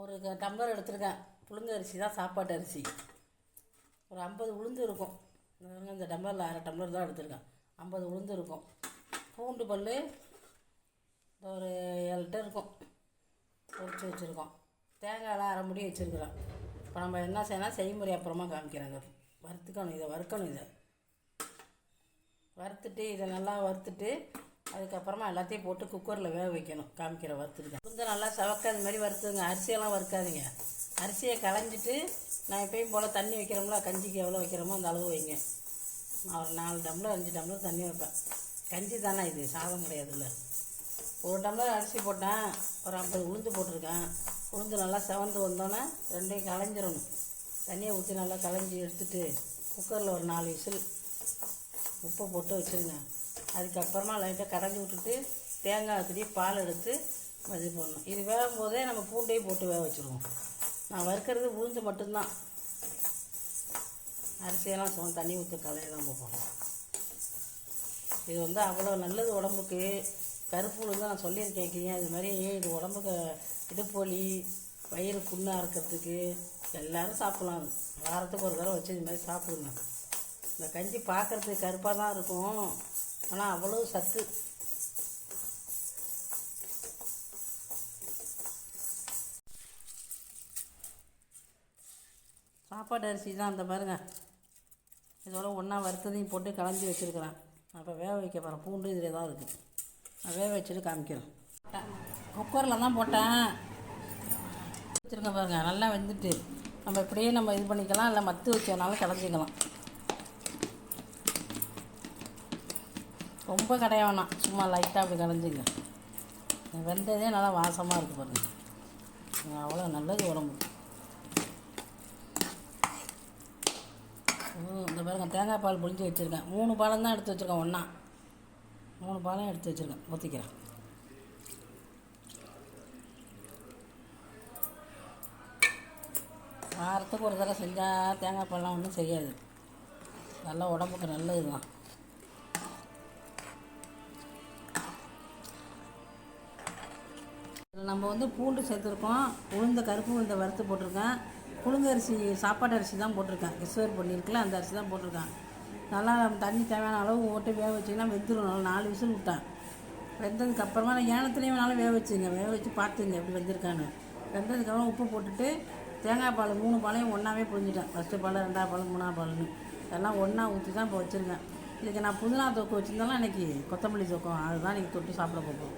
ஒரு டம்ளர் எடுத்திருக்கேன். புழுங்க அரிசி தான் சாப்பாட்டு அரிசி. ஒரு ஐம்பது உளுந்து இருக்கும். இந்த டம்ளரில் அரை டம்ளர் தான் எடுத்திருக்கேன் ஐம்பது உளுந்து இருக்கும். பூண்டு பல் ஒரு ஏழு லிட்டர் இருக்கும். பொறிச்சு வச்சுருக்கோம். தேங்காயெல்லாம் அரை முடி வச்சுருக்குறோம். இப்போ நம்ம என்ன செய்யணும் செய்முறை அப்புறமா காமிக்கிறேங்க. வறுத்துக்கணும் இதை வறுக்கணும் இதை. வறுத்துட்டு இதை நல்லா வறுத்துட்டு அதுக்கப்புறமா எல்லாத்தையும் போட்டு குக்கரில் வேக வைக்கணும். காமிக்கிற வறுத்துருக்கேன் கொஞ்சம் நல்லா சவக்க அது மாதிரி வறுத்துங்க அரிசியெல்லாம் வறுக்காதீங்க. அரிசியை களைஞ்சிட்டு நான் எப்பயும் போல் தண்ணி வைக்கிறோம்ல கஞ்சிக்கு எவ்வளோ வைக்கிறோமோ அந்த அளவு வைங்க. நான் ஒரு நாலு டம்ளர் அஞ்சு டம்ளர் தண்ணி வைப்பேன். கஞ்சி தானே இது? சாதம் கிடையாதுல்ல. ஒரு டம்ளர் அரிசி போட்டேன். ஒரு ஐம்பது உளுந்து போட்டிருக்கேன். உளுந்து நல்லா செவந்து வந்தோன்னே ரெண்டையும் களைஞ்சிடணும் தண்ணியை ஊற்றி நல்லா களைஞ்சி எடுத்துட்டு குக்கரில் ஒரு நாலு விசில் உப்பை போட்டு வச்சுருங்க. அதுக்கப்புறமா லைட்டாக கடைஞ்சி விட்டுட்டு தேங்காய் வச்சுட்டு பால் எடுத்து இது பண்ணணும். இது வேகும் போதே நம்ம பூண்டையும் போட்டு வேக வச்சுருவோம். நான் வறுக்கிறது உளுந்து மட்டும்தான். அரிசியெல்லாம் சும்மா தண்ணி ஊற்ற கலையை தான் போடுவோம் இது வந்து அவ்வளோ நல்லது உடம்புக்கு. கருப்பு உளுந்து நான் சொல்லியிருக்கேன் கேட்குறீங்க இது மாதிரி இது உடம்புக்கு இடுப்பு வலி வயிறு புண்ணாக இருக்கிறதுக்கு எல்லோரும் சாப்பிட்லாம். வாரத்துக்கு ஒரு தடவை வச்சு இது மாதிரி சாப்பிடுங்க. இந்த கஞ்சி பார்க்குறதுக்கு கருப்பாக தான் இருக்கும். ஆனால் அவ்வளோ சத்து. சாப்பாடு அரிசி தான் அந்த பாருங்க. இதோட ஒன்றா வறுத்ததையும் போட்டு கலஞ்சி வச்சுருக்கிறேன். அப்போ வேக வைக்க போகிறேன் பூண்டு இதில் தான் இருக்குது நான் வேக வச்சுட்டு காமிக்கிறேன். குக்கரில் தான் போட்டேன். வச்சுருக்கேன் பாருங்க. நல்லா வெந்துட்டு. நம்ம இப்படியே நம்ம இது பண்ணிக்கலாம். இல்லை மத்து வச்சதுனால கலஞ்சிக்கலாம் ரொம்ப கடைய வேணாம். சும்மா லைட்டாக அப்படி கடைஞ்சிங்க. வெந்ததே நல்லா வாசமாக இருக்குது பாருங்க. அவ்வளோ நல்லது உடம்பு. இந்த பாருங்க தேங்காய் பால் புளிஞ்சு வச்சுருக்கேன். மூணு பாலம் தான் எடுத்து வச்சுருக்கேன் ஒன்றா மூணு பாலம் எடுத்து வச்சுருக்கேன் ஊற்றிக்கிறேன் வாரத்துக்கு ஒரு தடவை செஞ்சால் தேங்காய் பால்லாம் ஒன்றும் செய்யாது. நல்லா உடம்புக்கு நல்லது தான் நம்ம வந்து பூண்டு சேர்த்துருக்கோம். உளுந்த கருப்பு உளுந்த வறுத்து போட்டிருக்கேன். புழுங்க அரிசி சாப்பாடு அரிசி தான் போட்டிருக்கேன். ரிசர்வ் பண்ணியிருக்கல அந்த அரிசி தான் போட்டிருக்கேன். நல்லா தண்ணி தேவையான அளவு ஓட்டு வேக வச்சிங்கன்னா வெந்துடும் நல்லா நாலு விசில் விட்டேன். வெந்ததுக்கு அப்புறமா நான் ஏனத்துலேயும் வேணாலும் வேக வச்சுங்க. வேக வச்சு பார்த்துங்க எப்படி வெந்திருக்கான்னு. வெந்ததுக்கப்புறம் உப்பு போட்டுட்டு தேங்காய் பால் மூணு பாலையும் ஒன்றாவே புரிஞ்சிட்டேன் ஃபஸ்ட்டு பால் ரெண்டாவது பால் மூணாவது பால்னு எல்லாம் ஒன்றா ஊற்றி தான் இப்போ வச்சுருக்கேன். இதுக்கு நான் புதினா தொக்கு வச்சுருந்தாலும் இன்றைக்கி கொத்தமல்லி தொக்கம் அதுதான் இன்றைக்கி தொட்டு சாப்பிட போகிறோம்